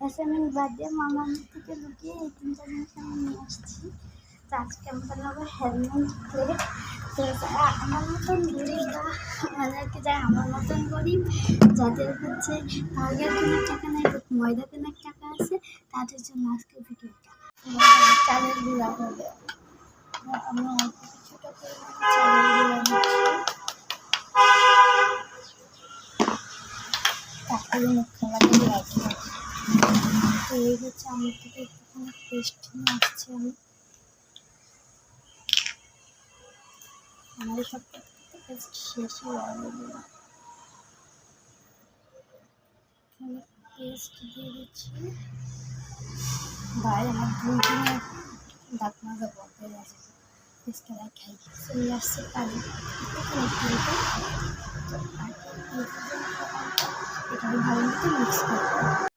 Assignment বাদ দিয়ে মামার থেকে লুকিয়ে এই তিনটা জিনিস আমি নিয়ে আসছি। তো আজকে আমি বানাবো হ্যান্ডমেড প্লেট তো আমার মতন গরিব বা যারা আমার মতন গরিব, যাদের হচ্ছে বার্গার কেনার টাকা নেই ময়দা কেনার টাকা আছে, তাদের জন্য আজকে ভিডিওটা চালের গুঁড়া হবে। আমি অল্প পরিমাণে চালের গুঁড়া নিচ্ছি তারপরে মুখ খাওয়াতে এই হচ্ছে আমার থেকে একটুখানি পেস্ট নিয়ে আসছি আমি। আমাদের সব পেস্ট শেষই অলরেডি আমি পেস্ট দিয়ে দিচ্ছি। ভাই, আমার দুই দিনের দাঁত বন্ধ হয়ে গেছে পেস্টটা ভাই খাই চলে আসছে পানি একটুখানি একটু তো এখানে ভালো মতো মিক্স করতে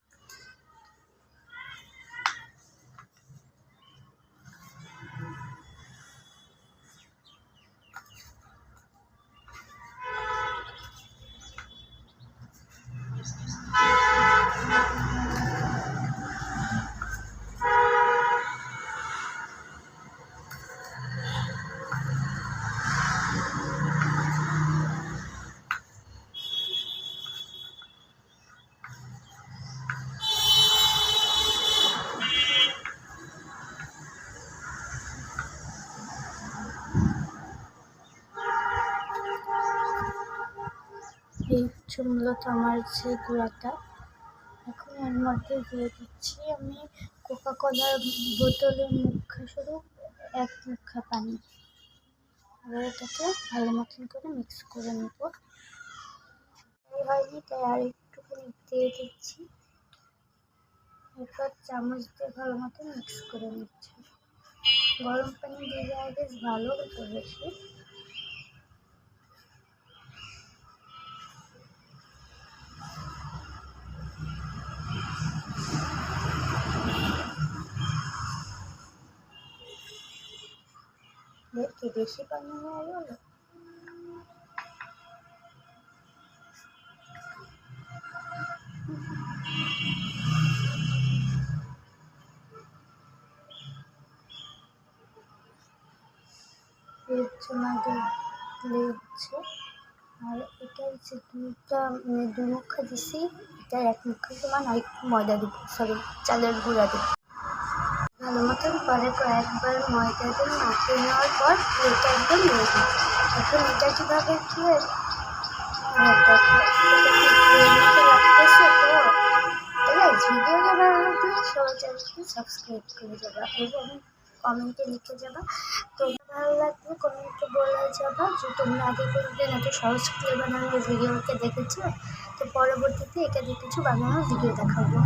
এই হচ্ছে মূলত আমার যে গুঁড়াটা এখন এর মধ্যে দিয়ে দিচ্ছি আমি কোকা কলার বোতলের মুখা শুধু এক মুখা পানি। এবার এটাকে ভালো মতন করে মিক্স করে নেব। হয়নি তাই আর একটুখানি দিয়ে দিচ্ছি। এরপর চামচ দিয়ে ভালো মতো মিক্স করে নিচ্ছি। গরম পানি দিয়ে দেওয়া বেশ ভালো বেশি কি বেশি পানি হয়ে গেল হচ্ছে আর এটা হচ্ছে দুটা দু মুখা দিছি এটা এক মুখা সমান আর একটু ময়দা দিব সরি চালের গুঁড়া দিব ভালো মতন পরে কয়েকবার ময়দা দিয়ে মাখিয়ে নেওয়ার পর এটা একদম রেডি এখন এটা কীভাবে কি তো। ভিডিওটা ভালো লাগলে সবাই চ্যানেলটি সাবস্ক্রাইব করে যাবা এবং কমেন্টে লিখে যাবা। তোমরা ভালো লাগলে কমেন্টে বলে যাবা যে তোমরা আগে কোনোদিন এত সহজ ক্লে বানানোর ভিডিওকে দেখেছ? তো পরবর্তীতে এটা দেখেছ বানানোর ভিডিও দেখাবো।